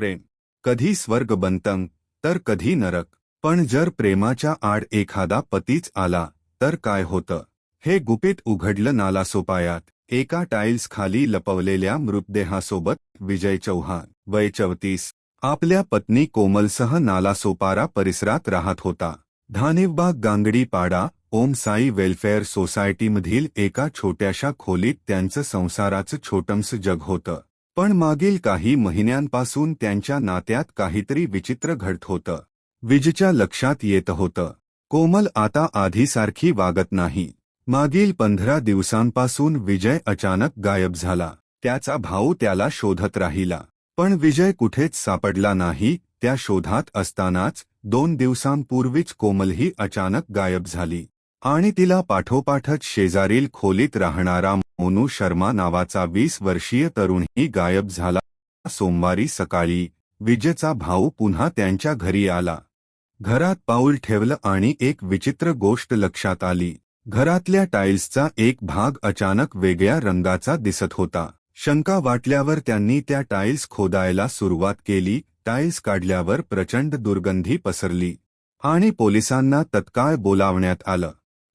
प्रेम. कधी स्वर्ग बनतं तर कधी नरक. पण जर प्रेमाच्या आड एखादा पतीच आला तर काय होतं? हे गुपित उघडलं नालासोपायात. एका टाईल्स खाली लपवलेल्या मृतदेहासोबत विजय चौहान वय चौतीस. आपल्या पत्नी कोमलसह नालासोपारा परिसरात राहत होता. धानेवबाग गांगडी पाडा ओम साई वेलफेअर सोसायटीमधील एका छोट्याशा खोलीत त्यांचं संसाराचं छोटंसं जग होतं. पण मागील काही महिन्यांपासून त्यांच्या नात्यात काहीतरी विचित्र घडत होतं. विजच्या लक्षात येत होतं. कोमल आता आधीसारखी वागत नाही. मागील पंधरा दिवसांपासून विजय अचानक गायब झाला. त्याचा भाऊ त्याला शोधत राहिला. पण विजय कुठेच सापडला नाही. त्या शोधात असतानाच दोन दिवसांपूर्वीच कोमलही अचानक गायब झाली. आणि तिला पाठोपाठच शेजारील खोलीत राहणारा मोनू शर्मा नावाचा वीस वर्षीय तरुणही गायब झाला. सोमवारी सकाळी विजेचा भाऊ पुन्हा त्यांच्या घरी आला. घरात पाऊल ठेवलं आणि एक विचित्र गोष्ट लक्षात आली. घरातल्या टाईल्सचा एक भाग अचानक वेगळ्या रंगाचा दिसत होता. शंका वाटल्यावर त्यांनी त्या टाईल्स खोदायला सुरुवात केली. टाईल्स काढल्यावर प्रचंड दुर्गंधी पसरली आणि पोलिसांना तत्काळ बोलावण्यात आलं.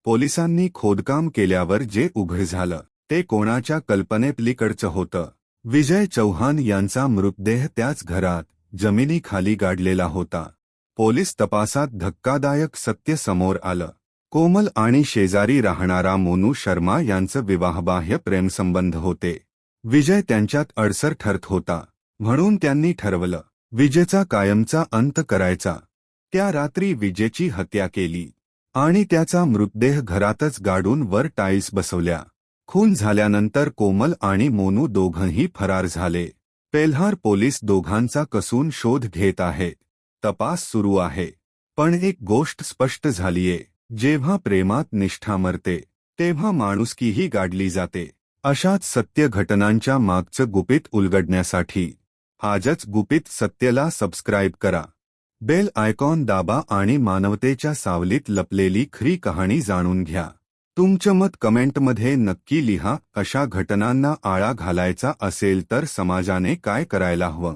पोलिसांनी खोदकाम केल्यावर जे उघड झालं. ते कोणाच्या कल्पनेपलीकडचं होतं. विजय चौहान यांचा मृतदेह त्याच घरात जमिनीखाली गाडलेला होता. पोलीस तपासात धक्कादायक सत्य समोर आलं. कोमल आणि शेजारी राहणारा मोनू शर्मा यांचं विवाहबाह्य प्रेमसंबंध होते. विजय त्यांच्यात अडसर ठरत होता. म्हणून त्यांनी ठरवलं विजेचा कायमचा अंत करायचा. त्या रात्री विजेची हत्या केली. आणि त्याचा मृतदेह घरातच गाडून वर टाईल्स बसवल्या. खून झाल्यानंतर कोमल आणि मोनू दोघंही फरार झाले. पेल्हार पोलीस दोघांचा कसून शोध घेत आहे. तपास सुरू आहे. पण एक गोष्ट स्पष्ट झालीये. जेव्हा प्रेमात निष्ठा मरते तेव्हा माणुसकीही गाडली जाते. अशाच सत्य घटनांच्या मागचं गुपित उलगडण्यासाठी आजच गुपित सत्यला सबस्क्राईब करा. बेल आयकॉन दाबा आणि मानवतेच्या सावलीत लपलेली खरी कहाणी जाणून घ्या. तुमचं मत कमेंटमध्ये नक्की लिहा अशा घटनांना आळा घालायचा असेल तर समाजाने काय करायला हवं?